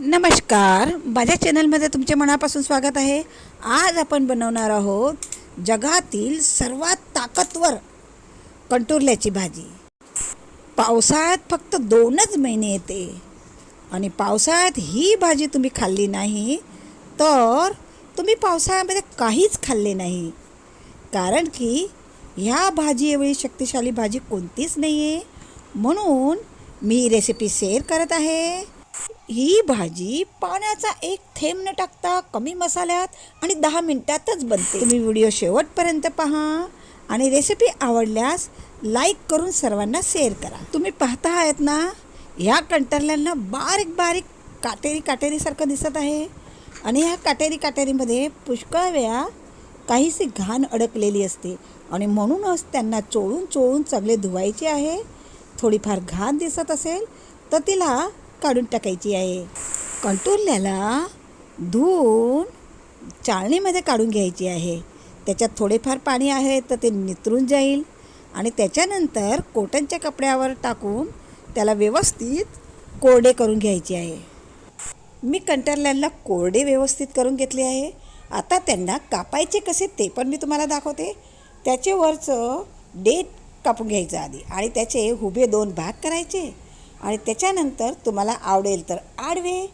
नमस्कार. माझ्या चॅनलमध्ये तुमचे मनापासून स्वागत आहे. आज आपण बनवणार आहोत जगातील सर्वात ताकदवर कंटुरल्याची भाजी. पावसाळ्यात फक्त दोनच महिने येते. आणि पावसाळ्यात ही भाजी तुम्ही खाल्ली नाही तर तुम्ही पावसाळ्यामध्ये काहीच खाल्ले नाही. कारण की ह्या भाजी एवढी शक्तिशाली भाजी कोणतीच नाही आहे म्हणून मी रेसिपी शेअर करत आहे. ही भाजी पाण्याचा एक थेंब न टाकता कमी मसाल्यात आणि दहा मिनिटातच बनते. तुम्ही व्हिडिओ शेवटपर्यंत पहा आणि रेसिपी आवडल्यास लाईक करून सर्वांना शेअर करा. तुम्ही पाहता आहेत ना ह्या कंटरल्यांना बारीक बारीक काटेरी काटेरीसारखं दिसत आहे आणि ह्या काटेरी काटेरीमध्ये पुष्कळ वेळा काहीशी घाण अडकलेली असते आणि म्हणूनच त्यांना चोळून चोळून चांगले धुवायचे आहे. थोडीफार घाण दिसत असेल तर तिला काढून टाकायची आहे. कंटोरल्याला धुवून चाळणीमध्ये काढून घ्यायची आहे. त्याच्यात थोडेफार पाणी आहे तर ते नितरून जाईल आणि त्याच्यानंतर कोटनच्या कपड्यावर टाकून त्याला व्यवस्थित कोरडे करून घ्यायचे आहे. मी कंटारल्यांना कोरडे व्यवस्थित करून घेतले आहे. आता त्यांना कापायचे कसे ते पण मी तुम्हाला दाखवते. त्याचे वरचं डेट कापून घ्यायचं आधी आणि त्याचे हुबे दोन भाग करायचे. आणि त्याच्यानंतर तुम्हाला आवडेल तर आडवे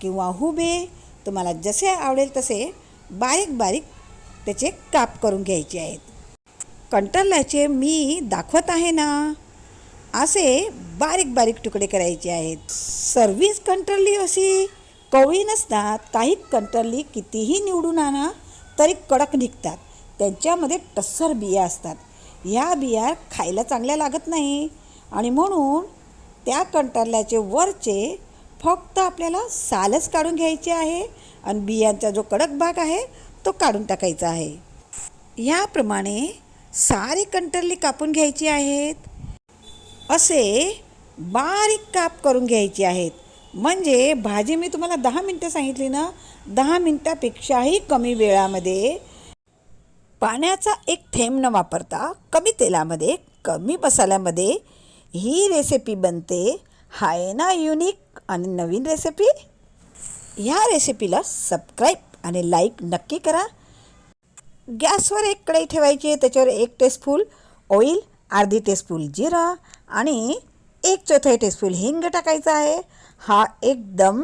किंवा हुबे तुम्हाला जसे आवडेल तसे बारीक बारीक त्याचे काप करून घ्यायचे आहेत. कंटरल्याचे मी दाखवत आहे ना असे बारीक बारीक तुकडे करायचे आहेत. सर्विस कंटरली अशी कवळी नसतात. काही कंटरली कितीही निवडून आणा तरी कडक निघतात. त्यांच्यामध्ये टस्सर बिया असतात. ह्या बिया खायला चांगल्या लागत नाही. आणि म्हणून त्या कंटारल्याचे वरचे फक्त आपल्याला सालच काढून घ्यायचे आहे आणि बियांचा जो कडक भाग आहे तो काढून टाकायचा आहे. याप्रमाणे सारी कंटरली कापून घ्यायची आहेत. असे बारीक काप करून घ्यायचे आहेत. म्हणजे भाजी मी तुम्हाला दहा मिनटं सांगितली ना दहा मिनटापेक्षाही कमी वेळामध्ये पाण्याचा एक थेंब न वापरता कमी तेलामध्ये कमी मसाल्यामध्ये ही रेसिपी बनते. हाय ना युनिक आणि नवीन रेसिपी ह्या रेसिपीला सबस्क्राईब आणि लाईक नक्की करा. गॅसवर एक कढई ठेवायची त्याच्यावर एक टेस्पूल ऑइल अर्धी टेस्पूल जिरा आणि एक चौथाई टेस्पूल हिंग टाकायचा आहे. हा एकदम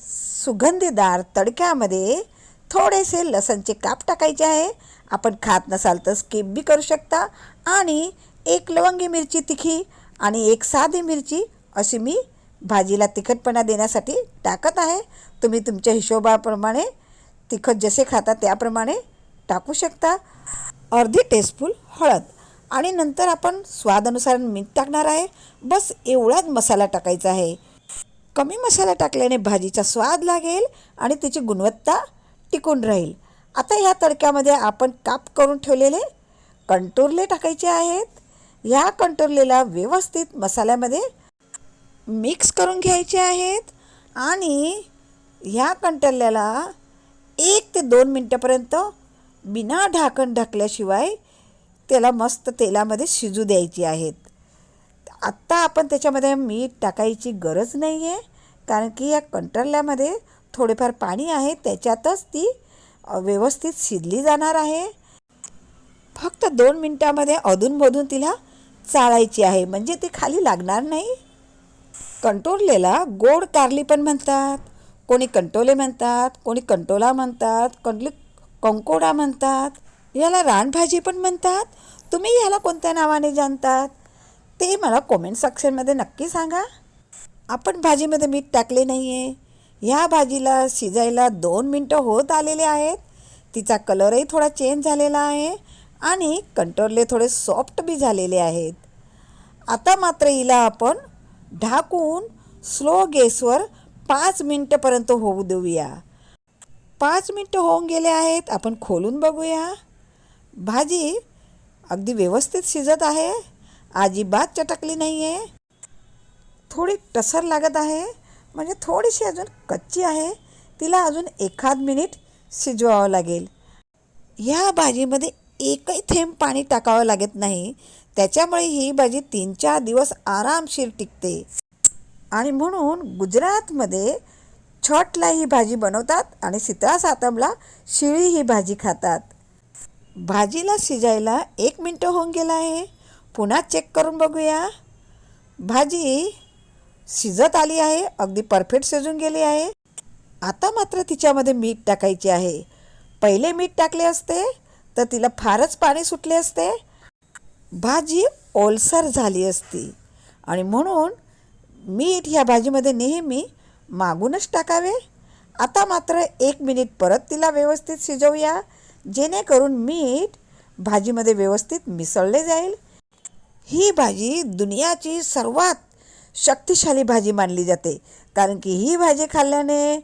सुगंधीदार तडक्यामध्ये थोडेसे लसणचे काप टाकायचे आहे. आपण खात नसाल तर स्किप बी करू शकता. आणि एक लवंगी मिरची तिखी आणि एक साधी मिरची अशी मी भाजीला तिखटपणा देण्यासाठी टाकत आहे. तुम्ही तुमच्या हिशोबाप्रमाणे तिखट जसे खाता त्याप्रमाणे टाकू शकता. अर्धी टेस्पूल हळद आणि नंतर आपण स्वादानुसार मीठ टाकणार आहे. बस एवढाच मसाला टाकायचा आहे. कमी मसाला टाकल्याने भाजीचा स्वाद लागेल आणि त्याची गुणवत्ता टिकून राहील. आता ह्या तडक्यामध्ये आपण काप करून ठेवलेले कंटोरले टाकायचे आहेत. ह्या कंटोरलेला व्यवस्थित मसाल्यामध्ये मिक्स करून घ्यायचे आहेत आणि ह्या कंटरल्याला एक ते दोन मिनटापर्यंत बिना ढाकण ढकल्याशिवाय त्याला मस्त तेलामध्ये शिजू द्यायची आहेत. आत्ता आपण त्याच्यामध्ये मीठ टाकायची गरज नाही आहे कारण की या कंटरल्यामध्ये थोडेफार पाणी आहे त्याच्यातच ती व्यवस्थित शिजली जाणार आहे. फक्त दोन मिनटामध्ये अधूनमधून तिला चाळायची आहे. म्हणजे ती खाली लागणार नाही. कंटोरलेला गोड कारली पण म्हणतात. कोणी कंटोले म्हणतात कोणी कंटोला म्हणतात कोणी कंकोडा म्हणतात. याला रानभाजी पण म्हणतात. तुम्ही याला कोणत्या नावाने जाणतात? ते मला कॉमेंट सेक्शनमध्ये नक्की सांगा. आपण भाजीमध्ये मीठ टाकले नाही आहे ह्या भाजीला शिजायला दोन मिनटं होत आलेले आहेत. तिचा कलरही थोडा चेंज झालेला आहे. आणि कंटोरले थोडे सॉफ्ट बी झालेले आहेत. आता मात्र हिला आपण ढाकून स्लो गॅसवर पाच मिनटंपर्यंत होऊ देऊया. पाच मिनटं होऊन गेले आहेत आपण खोलून बघूया. भाजी अगदी व्यवस्थित शिजत आहे अजिबात चटकली नाही आहे थोडी टसर लागत आहे म्हणजे थोडीशी अजून कच्ची आहे. तिला अजून एखाद मिनिट शिजवावं लागेल. ह्या भाजीमध्ये एकही थेंब पाणी टाकावं लागत नाही. त्याच्यामुळे ही भाजी तीन चार दिवस आरामशीर टिकते. आणि म्हणून गुजरातमध्ये छटला ही भाजी बनवतात आणि शीतळा सातमला शिळी ही भाजी खातात. भाजीला शिजायला एक मिनटं होऊन गेला आहे. पुन्हा चेक करून बघूया. भाजी शिजत आली आहे. अगदी परफेक्ट शिजून गेली आहे. आता मात्र तिच्यामध्ये मीठ टाकायचे आहे. पहिले मीठ टाकले असते. तर तिला फारच पाणी सुटले असते. भाजी ओलसर झाली असती. आणि म्हणून मीठ ह्या भाजीमध्ये नेहमी मागूनच टाकावे. आता मात्र एक मिनिट परत तिला व्यवस्थित शिजवूया. जेणेकरून मीठ भाजीमध्ये व्यवस्थित मिसळले जाईल. ही भाजी दुनियाची सर्वात शक्तिशाली भाजी मानली जाते. कारण की ही भाजी खाल्ल्याने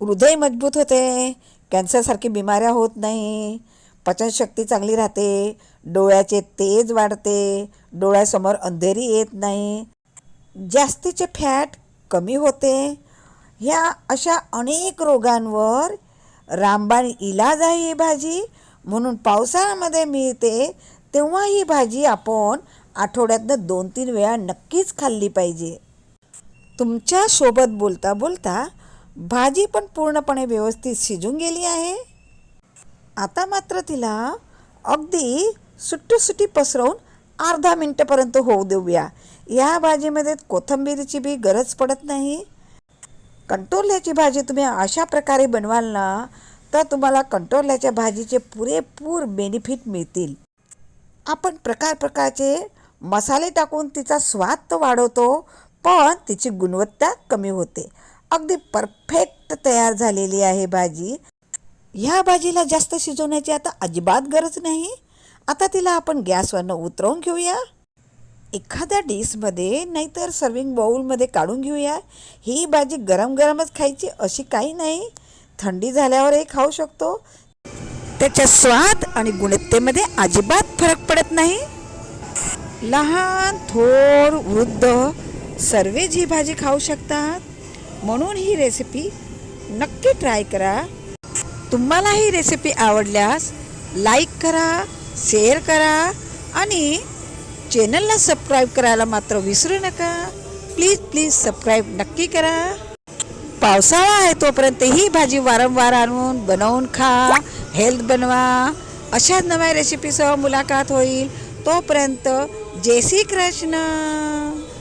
हृदय मजबूत होते. कॅन्सरसारखी बिमाऱ्या होत नाही. पचनशक्ती चांगली राहते डोळ्याचे तेज वाढते डोळ्यासमोर अंधेरी येत नाही. जास्तीचे फॅट कमी होते. ह्या अशा अनेक रोगांवर रामबाण इलाज आहे ही भाजी. म्हणून पावसाळ्यामध्ये मिळते तेव्हा ही भाजी आपण आठवड्यातनं दोन तीन वेळा नक्कीच खाल्ली पाहिजे. तुमच्यासोबत बोलता बोलता भाजी पण पूर्णपणे व्यवस्थित शिजून गेली आहे. आता मात्र तिला अगदी सुट्टीसुट्टी पसरवून अर्धा मिनटपर्यंत होऊ देऊया. या भाजीमध्ये कोथंबीरीची बी गरज पडत नाही. कंटोरल्याची भाजी तुम्ही अशा प्रकारे बनवाल ना तर तुम्हाला कंटोरल्याच्या भाजीचे पुरेपूर बेनिफिट मिळतील. आपण प्रकार प्रकारचे मसाले टाकून तिचा स्वाद तर वाढवतो पण तिची गुणवत्ता कमी होते. अगदी परफेक्ट तयार झालेली आहे भाजी. ह्या भाजीला जास्त शिजवण्याची आता अजिबात गरज नाही. आता तिला आपण गॅसवरनं उतरवून घेऊया. एखाद्या डिशमध्ये नाहीतर सर्विंग बाऊलमध्ये काढून घेऊया. ही भाजी गरम गरमच खायची अशी काही नाही. थंडी झाल्यावरही खाऊ शकतो. त्याच्या स्वाद आणि गुणवत्तेमध्ये अजिबात फरक पडत नाही. लहान थोर वृद्ध सर्वच ही भाजी खाऊ शकतात. म्हणून ही रेसिपी नक्की ट्राय करा. तुम्हाला ही रेसिपी आवडल्यास लाईक करा शेअर करा आणि चॅनलला सबस्क्राईब करायला मात्र विसरू नका. प्लीज प्लीज सबस्क्राईब नक्की करा. पावसाळा आहे तोपर्यंत ही भाजी वारंवार आणून बनवून खा हेल्थ बनवा. अशाच नव्या रेसिपीसह मुलाखत होईल. तोपर्यंत जय श्री कृष्ण.